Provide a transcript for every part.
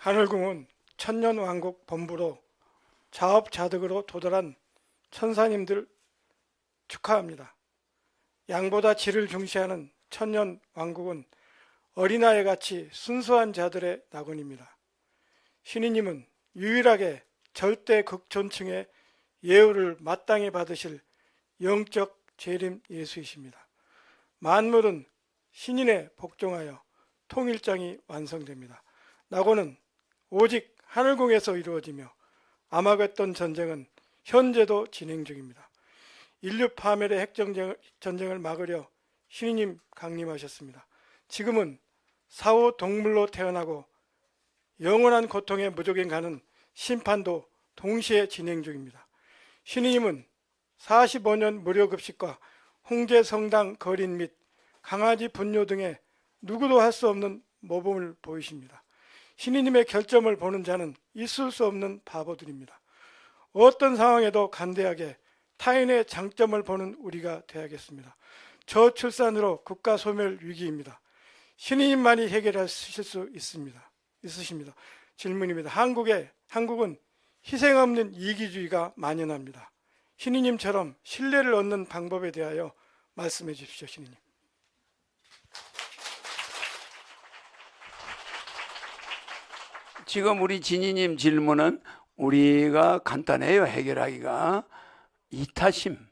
하늘궁은 천년왕국 본부로 자업자득으로 도달한 천사님들 축하합니다. 양보다 질을 중시하는 천년왕국은 어린아이 같이 순수한 자들의 낙원입니다. 신이님은 유일하게 절대 극존층의 예우를 마땅히 받으실 영적 재림 예수이십니다. 만물은 신인에 복종하여 통일장이 완성됩니다. 낙원은 오직 하늘궁에서 이루어지며 아마겟돈 전쟁은 현재도 진행 중입니다. 인류 파멸의 핵전쟁을 막으려 신이님 강림하셨습니다. 지금은 사후 동물로 태어나고 영원한 고통의 무적에 가는 심판도 동시에 진행 중입니다. 신이님은 45년 무료급식과 홍제 성당 거린 및 강아지 분뇨 등의 누구도 할 수 없는 모범을 보이십니다. 신이님의 결점을 보는 자는 있을 수 없는 바보들입니다. 어떤 상황에도 간대하게 타인의 장점을 보는 우리가 되야겠습니다. 저출산으로 국가 소멸 위기입니다. 신이님만이 해결하실 수 있습니다. 있으십니다. 질문입니다. 한국에 한국은 희생 없는 이기주의가 만연합니다. 신이님처럼 신뢰를 얻는 방법에 대하여 말씀해 주십시오, 신이님. 지금 우리 진희님 질문은 우리가 간단해요 해결하기가. 이타심.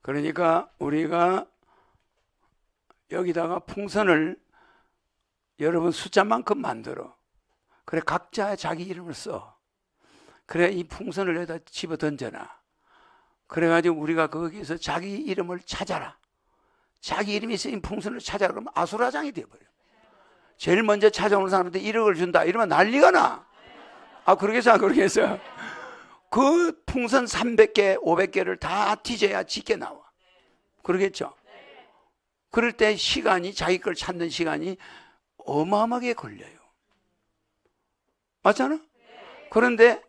그러니까 우리가 여기다가 풍선을 여러분 숫자만큼 만들어. 그래 각자 자기 이름을 써. 그래 이 풍선을 여기다 집어 던져놔. 그래가지고 우리가 거기서 자기 이름을 찾아라. 자기 이름이 쓰인 풍선을 찾아라. 그러면 아수라장이 돼버려 제일 먼저 찾아오는 사람한테 1억을 준다 이러면 난리가 나. 아 그러겠어 안 그러겠어? 그 풍선 300개 500개를 다 뒤져야 짓게 나와. 그러겠죠? 그럴 때 시간이 자기 걸 찾는 시간이 어마어마하게 걸려요. 맞잖아? 그런데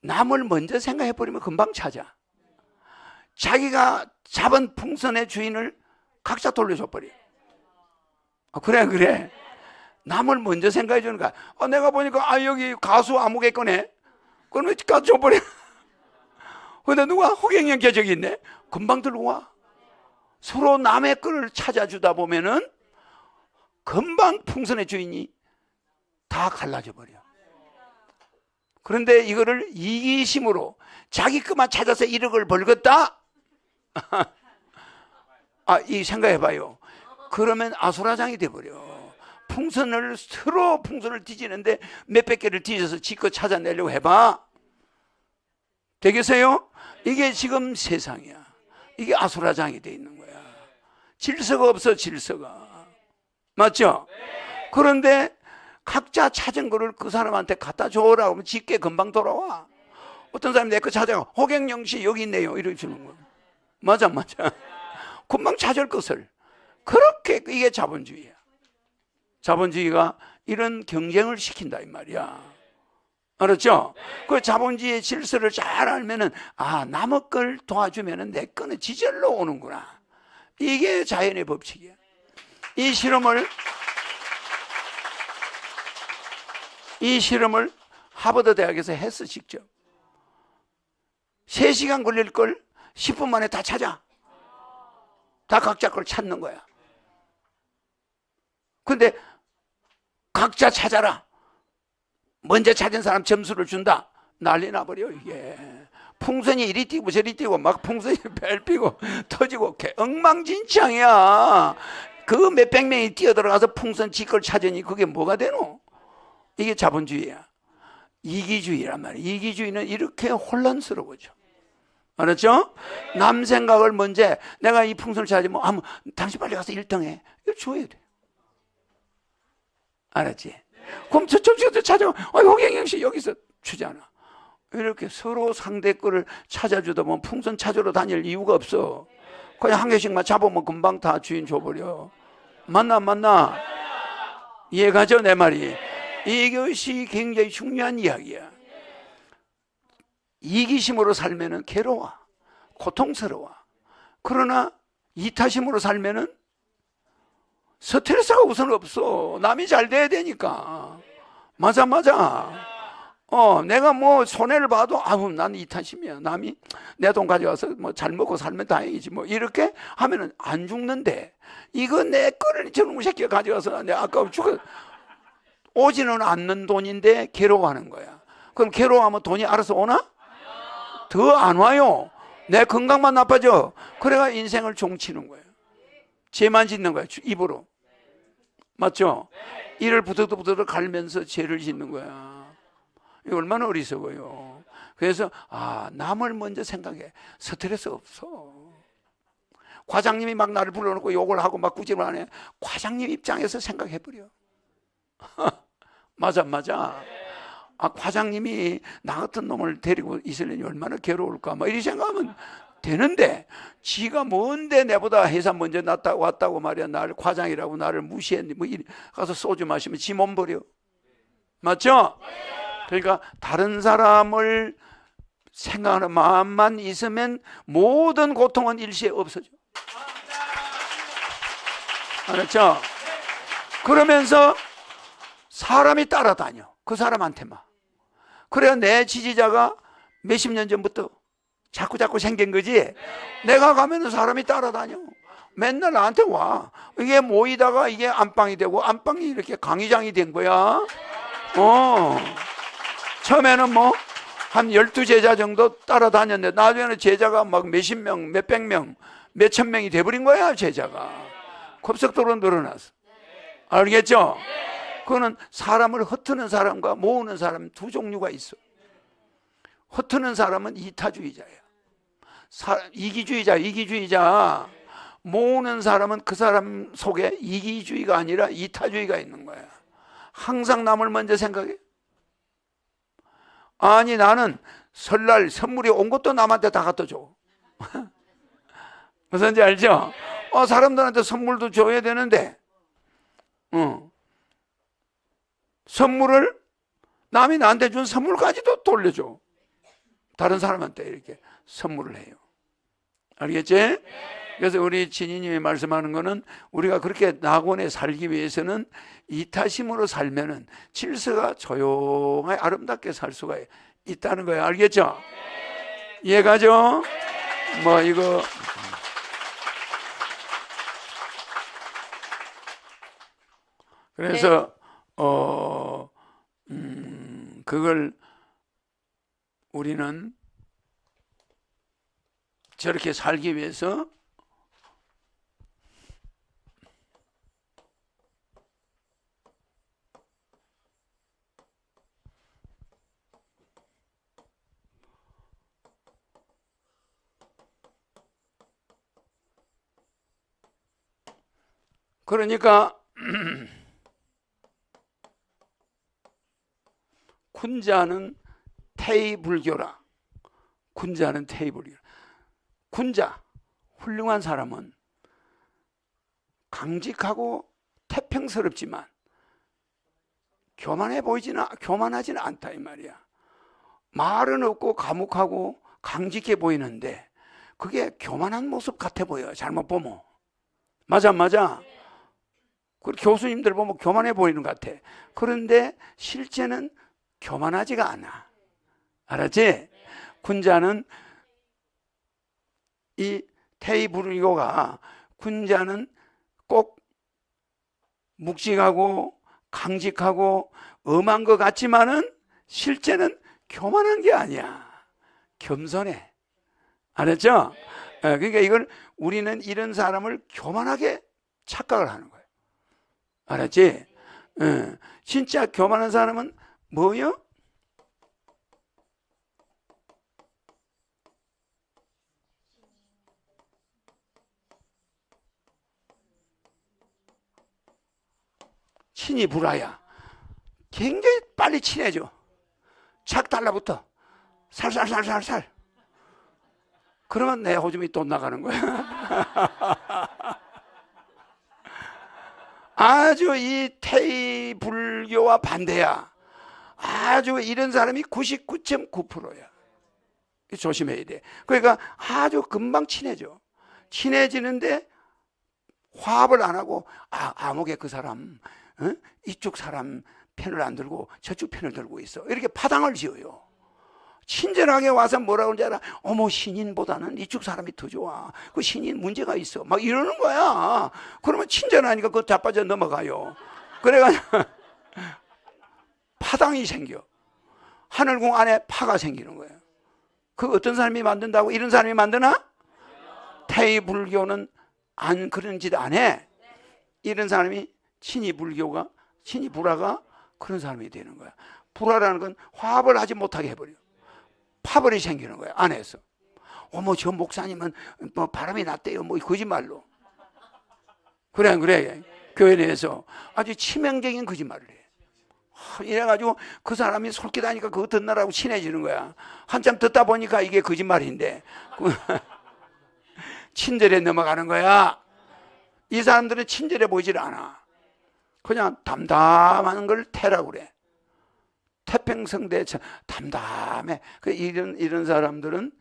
남을 먼저 생각해 버리면 금방 찾아. 자기가 잡은 풍선의 주인을 각자 돌려줘 버려. 아, 그래 그래. 남을 먼저 생각해 주는 거야. 아, 내가 보니까 아 여기 가수 아무개 거네. 그러면 가져버려. 근데 누가 형 저기 있네. 금방 들어와. 서로 남의 거를 찾아주다 보면은 금방 풍선의 주인이 다 갈라져 버려. 그런데 이거를 이기심으로 자기 것만 찾아서 1억을 벌겠다? 아, 이 생각해봐요. 그러면 아수라장이 돼버려. 풍선을 서로 풍선을 뒤지는데 몇백 개를 뒤져서 지껏 찾아내려고 해봐. 되겠어요? 이게 지금 세상이야. 이게 아수라장이 돼 있는 거야. 질서가 없어 질서가. 맞죠? 그런데 각자 찾은 거를 그 사람한테 갖다 줘라 하면 집게 금방 돌아와. 어떤 사람이 내 거 찾아가 호갱영 씨 여기 있네요 이렇게 주는 거야. 맞아 맞아. 금방 찾을 것을. 그렇게 이게 자본주의야. 자본주의가 이런 경쟁을 시킨다 이 말이야. 알았죠? 그 자본주의의 질서를 잘 알면은 아 남의 걸 도와주면은 내 거는 지절로 오는구나. 이게 자연의 법칙이야. 이 실험을 이 실험을 하버드 대학에서 했어 직접. 3시간 걸릴 걸 10분 만에 다 찾아. 다 각자 걸 찾는 거야. 근데 각자 찾아라. 먼저 찾은 사람 점수를 준다. 난리 나버려 이게. 풍선이 이리 뛰고 저리 뛰고 막 풍선이 벨피고 터지고 엉망진창이야. 그 몇백 명이 뛰어들어가서 풍선 지걸 찾으니 그게 뭐가 되노? 이게 자본주의야. 이기주의란 말이야. 이기주의는 이렇게 혼란스러워져. 알았죠? 남 생각을 먼저 내가 이 풍선을 찾으면 아, 뭐, 당신 빨리 가서 1등 해. 이거 줘야 돼. 알았지? 그럼 저쪽 저쪽 찾아가. 아, 호경영 씨 여기서 주잖아. 이렇게 서로 상대 거를 찾아주다 보면 풍선 찾으러 다닐 이유가 없어. 그냥 한 개씩만 잡으면 금방 다 주인 줘버려. 맞나 맞나? 이해가죠 내 말이? 이것이 굉장히 중요한 이야기야. 이기심으로 살면은 괴로워, 고통스러워. 그러나 이타심으로 살면은 스트레스가 우선 없어. 남이 잘 돼야 되니까. 맞아, 맞아. 어, 내가 뭐 손해를 봐도 아우 난 이타심이야. 남이 내 돈 가져와서 뭐 잘 먹고 살면 다행이지. 뭐 이렇게 하면은 안 죽는데 이거 내 거를 저놈 새끼가 가져가서 내 아까워 죽어 오지는 않는 돈인데 괴로워하는 거야. 그럼 괴로워하면 돈이 알아서 오나? 더 안 와요. 내 건강만 나빠져. 그래가 인생을 종치는 거예요. 죄만 짓는 거야. 입으로. 맞죠? 이를 부드부드 갈면서 죄를 짓는 거야. 이거 얼마나 어리석어요. 그래서 아 남을 먼저 생각해. 스트레스 없어. 과장님이 막 나를 불러놓고 욕을 하고 막 꾸짖을 하네. 과장님 입장에서 생각해 버려. 맞아 맞아. 아 과장님이 나 같은 놈을 데리고 있으려니 얼마나 괴로울까. 막 이리 생각하면 되는데 지가 뭔데 내보다 회사 먼저 났다 왔다고 말이야. 나를 과장이라고 나를 무시했니? 뭐 이리 가서 소주 마시면 지 몸 버려. 맞죠? 그러니까 다른 사람을 생각하는 마음만 있으면 모든 고통은 일시에 없어져. 알았죠? 그러면서 사람이 따라다녀. 그 사람한테만. 그래야 내 지지자가 몇십 년 전부터 자꾸 자꾸 생긴 거지. 내가 가면은 사람이 따라다녀. 맨날 나한테 와. 이게 모이다가 이게 안방이 되고 안방이 이렇게 강의장이 된 거야. 어. 처음에는 뭐한 12제자 정도 따라다녔는데 나중에는 제자가 막 몇십 명, 몇백 명, 몇천 명이 돼버린 거야, 제자가. 급속도로 늘어났어. 알겠죠? 그거는 사람을 흩트는 사람과 모으는 사람 두 종류가 있어. 흩트는 사람은 이타주의자예요. 사, 이기주의자, 이기주의자. 모으는 사람은 그 사람 속에 이기주의가 아니라 이타주의가 있는 거야. 항상 남을 먼저 생각해. 아니, 나는 설날 선물이 온 것도 남한테 다 갖다 줘. 무슨지 알죠? 어, 사람들한테 선물도 줘야 되는데, 어. 선물을 남이 나한테 준 선물까지도 돌려줘. 다른 사람한테 이렇게 선물을 해요. 알겠지? 그래서 우리 진희님이 말씀하는 거는 우리가 그렇게 낙원에 살기 위해서는 이타심으로 살면은 질서가 조용하게 아름답게 살 수가 있다는 거예요. 알겠죠? 이해가죠? 뭐 이거 그래서 어 음, 그걸 우리는 저렇게 살기 위해서 그러니까 군자는 태이불교라. 군자는 태이불교. 군자 훌륭한 사람은 강직하고 태평스럽지만 교만해 보이지는 교만하지는 않다 이 말이야. 말은 없고 과묵하고 강직해 보이는데 그게 교만한 모습 같아 보여. 잘못 보면 맞아 맞아. 그 교수님들 보면 교만해 보이는 것 같아. 그런데 실제는 교만하지가 않아. 알았지? 군자는 이 테이블이고가 군자는 꼭 묵직하고 강직하고 엄한 것 같지만은 실제는 교만한 게 아니야. 겸손해. 알았죠? 예, 그러니까 이걸 우리는 이런 사람을 교만하게 착각을 하는 거예요. 알았지? 예, 진짜 교만한 사람은 뭐요? 친이 불화야. 굉장히 빨리 친해져. 착 달라붙어. 살살살살살. 그러면 내 호즘이 또 나가는 거야. 아주 이 태이 불교와 반대야. 아주 이런 사람이 99.9%야. 조심해야 돼. 그러니까 아주 금방 친해져. 친해지는데 화합을 안 하고 아, 암흑의 그 사람, 어? 이쪽 사람 편을 안 들고 저쪽 편을 들고 있어. 이렇게 파당을 지어요. 친절하게 와서 뭐라고 하는지 알아? 어머, 신인보다는 이쪽 사람이 더 좋아. 그 신인 문제가 있어. 막 이러는 거야. 그러면 친절하니까 그거 자빠져 넘어가요. 그래가지고 파당이 생겨. 하늘궁 안에 파가 생기는 거예요. 그 어떤 사람이 만든다고 이런 사람이 만드나? 태의 불교는 안 그런 짓 안 해. 이런 사람이 친이 불교가 친이 불화가 그런 사람이 되는 거야. 불화라는 건 화합을 하지 못하게 해버려. 파벌이 생기는 거야 안에서. 어머 저 목사님은 뭐 바람이 났대요. 뭐 거짓말로. 그래 안 그래? 교회 내에서 아주 치명적인 거짓말을 해. 하, 이래가지고 그 사람이 솔깃하니까 그거 듣느라고 친해지는 거야. 한참 듣다 보니까 이게 거짓말인데 그 친절에 넘어가는 거야. 이 사람들은 친절해 보이질 않아. 그냥 담담한 걸 태라고 그래. 태평성대 담담해. 그 이런 이런 사람들은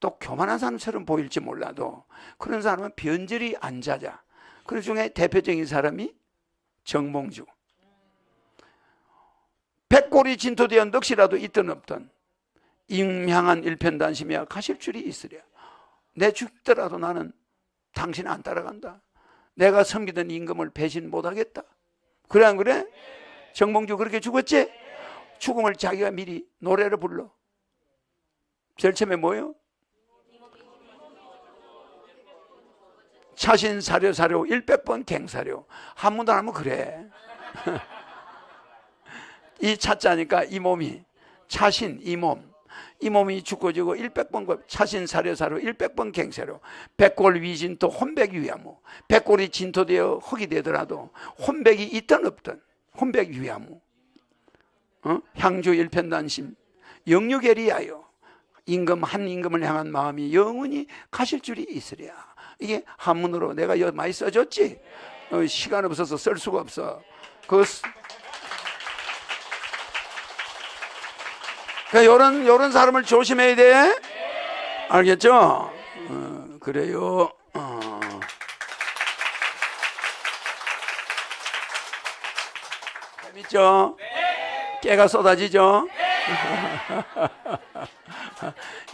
또 교만한 사람처럼 보일지 몰라도 그런 사람은 변절이 안 잦아. 그 중에 대표적인 사람이 정몽주. 백골이 진토되어 넋이라도 있든 없든 임향한 일편단심이야 가실 줄이 있으랴. 내 죽더라도 나는 당신 안 따라간다. 내가 섬기던 임금을 배신 못하겠다. 그래 안 그래? 정몽주 그렇게 죽었지? 죽음을 자기가 미리 노래를 불러. 제일 처음에 뭐요? 차신 사료 사료 100번 갱사료. 한문도 안 하면 그래. 이 차자니까 이 몸이 차신 이 몸. 이 몸이 죽고지고 100번 차신 사료 100번 갱사료. 백골 위진토 혼백 위야무. 백골이 진토되어 흙이 되더라도 혼백이 있든 없든 혼백 위야무. 어? 향주 일편단심 영유계리하여 임금 한 임금을 향한 마음이 영원히 가실 줄이 있으랴. 이게 한문으로 내가 여 많이 써줬지. 어, 시간 없어서 쓸 수가 없어. 그 요런 요런 사람을 조심해야 돼. 알겠죠? 어, 그래요. 어. 재밌죠? 깨가 쏟아지죠?